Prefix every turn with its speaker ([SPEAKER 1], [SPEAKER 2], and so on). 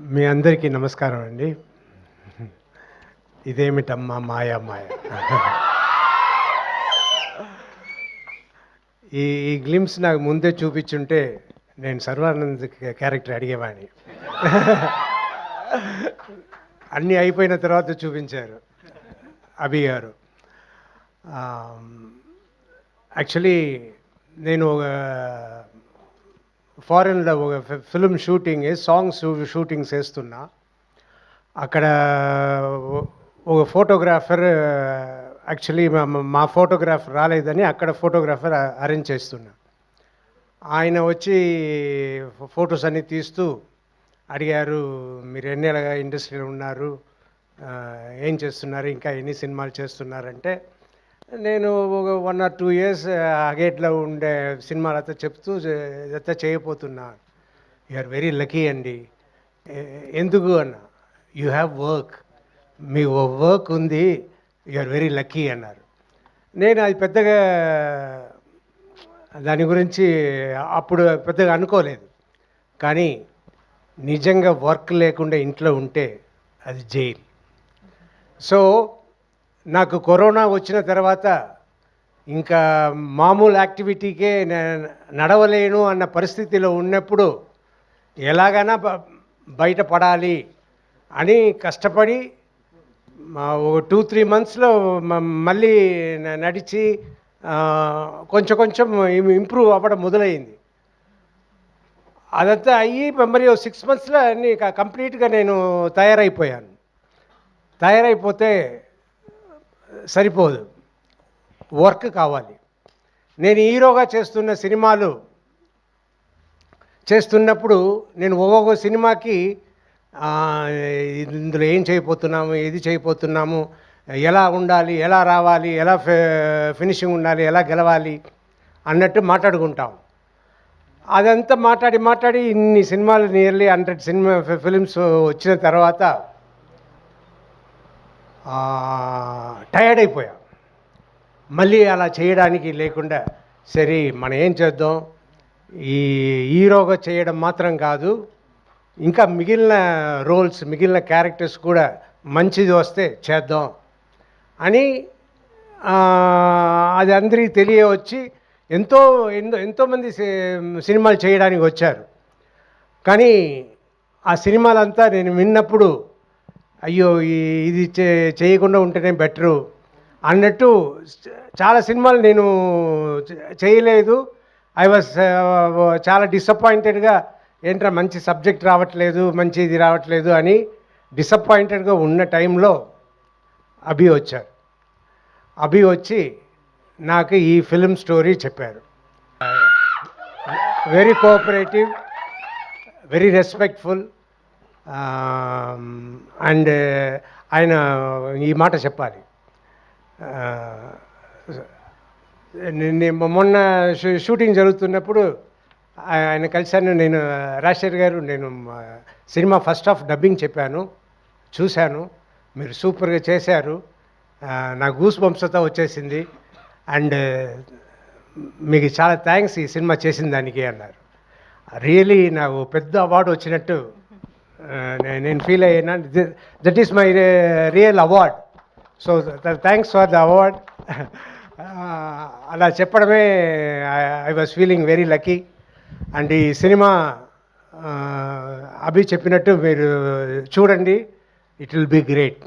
[SPEAKER 1] మీ అందరికీ నమస్కారం అండి. ఇదేమిటమ్మా మాయా మాయ? ఈ ఈ గ్లిమ్స్ నాకు ముందే చూపించుంటే నేను సర్వానంద్ క్యారెక్టర్ అడిగేవాడిని. అన్నీ అయిపోయిన తర్వాత చూపించారు అభి గారు. యాక్చువల్లీ నేను ఒక ఫారెన్లో ఒక ఫిల్మ్ షూటింగ్ సాంగ్స్ షూటింగ్స్ వేస్తున్నా. అక్కడ ఒక ఫోటోగ్రాఫర్ యాక్చువల్లీ మా మా రాలేదని అక్కడ ఫోటోగ్రాఫర్ అరేంజ్ చేస్తున్నా. ఆయన వచ్చి ఫొటోస్ అన్నీ తీస్తూ అడిగారు మీరు ఎన్నేళ్ళగా ఇండస్ట్రీలో ఉన్నారు? ఏం చేస్తున్నారు? ఇంకా ఎన్ని సినిమాలు చేస్తున్నారంటే నేను ఒక వన్ ఆర్ టూ ఇయర్స్ అగేట్లో ఉండే సినిమాలతో చెప్తూ ఇదంతా చేయబోతున్నా. యు ఆర్ వెరీ లక్కీ అండి. ఎందుకు అన్న? యు హ్యావ్ వర్క్ మీ వర్క్ ఉంది. యు ఆర్ వెరీ లక్కీ అన్నారు. నేను అది పెద్దగా దాని గురించి అప్పుడు పెద్దగా అనుకోలేదు. కానీ నిజంగా వర్క్ లేకుండా ఇంట్లో ఉంటే అది జైలు. సో నాకు కరోనా వచ్చిన తర్వాత ఇంకా మామూలు యాక్టివిటీకే నడవలేను అన్న పరిస్థితిలో ఉన్నప్పుడు ఎలాగైనా బ- బయటపడాలి అని కష్టపడి ఒక టూ త్రీ మంత్స్లో మళ్ళీ నడిచి కొంచెం కొంచెం ఇంప్రూవ్ అవ్వడం మొదలైంది. అదంతా అయ్యి మరి సిక్స్ మంత్స్లో అన్నీ క- కంప్లీట్గా నేను తయారైపోయాను. తయారైపోతే సరిపోదు. వర్క్ కావాలి. నేను హీరోగా చేస్తున్న సినిమాలు చేస్తున్నప్పుడు నేను ఒక్కొక్క సినిమాకి ఇందులో ఏం చేయబోతున్నాము ఏది చేయబోతున్నాము ఎలా ఉండాలి ఎలా రావాలి ఎలా ఫినిషింగ్ ఉండాలి ఎలా గెలవాలి అన్నట్టు మాట్లాడుకుంటాం. అదంతా మాట్లాడి మాట్లాడి ఇన్ని సినిమాలు నియర్లీ హండ్రెడ్ సినిమా ఫిలిమ్స్ వచ్చిన తర్వాత టయర్డ్ అయిపోయా మళ్ళీ అలా చేయడానికి లేకుండా సరే మనం ఏం చేద్దాం? ఈ హీరోగా చేయడం మాత్రం కాదు ఇంకా మిగిలిన రోల్స్ మిగిలిన క్యారెక్టర్స్ కూడా మంచిది వస్తే చేద్దాం అని అది అందరికీ తెలియవచ్చి ఎంతో ఎంతో ఎంతోమంది సినిమాలు చేయడానికి వచ్చారు. కానీ ఆ సినిమాలంతా నేను విన్నప్పుడు అయ్యో ఇది చే- చేయకుండా ఉంటేనే బెటరు అన్నట్టు చాలా సినిమాలు నేను చేయలేదు. ఐ వాజ్ చాలా డిసప్పాయింటెడ్గా ఏంట్రా మంచి సబ్జెక్ట్ రావట్లేదు మంచి ఇది రావట్లేదు అని డిసప్పాయింటెడ్గా ఉన్న టైంలో అభి వచ్చారు. అభి వచ్చి నాకు ఈ ఫిల్మ్ స్టోరీ చెప్పారు. Very cooperative very respectful and ఆయన ఈ మాట చెప్పాలి. నేను మొన్న షూటింగ్ జరుగుతున్నప్పుడు ఆయన కలిశాను నేను రాజశేఖర్ గారు నేను మా సినిమా ఫస్ట్ హాఫ్ డబ్బింగ్ చెప్పాను చూశాను మీరు సూపర్గా చేశారు నా గూస్ బంప్స్తో వచ్చేసింది అండ్ మీకు చాలా థ్యాంక్స్ ఈ సినిమా చేసిన దానికి అన్నారు. రియలీ నాకు పెద్ద అవార్డు వచ్చినట్టు నేను ఫీల్ అయ్యాను that is my real award so thanks for the award అలా చెప్పడమే I was feeling very lucky and ఈ సినిమా అభి చెప్పినట్టు మీరు చూడండి. It will be great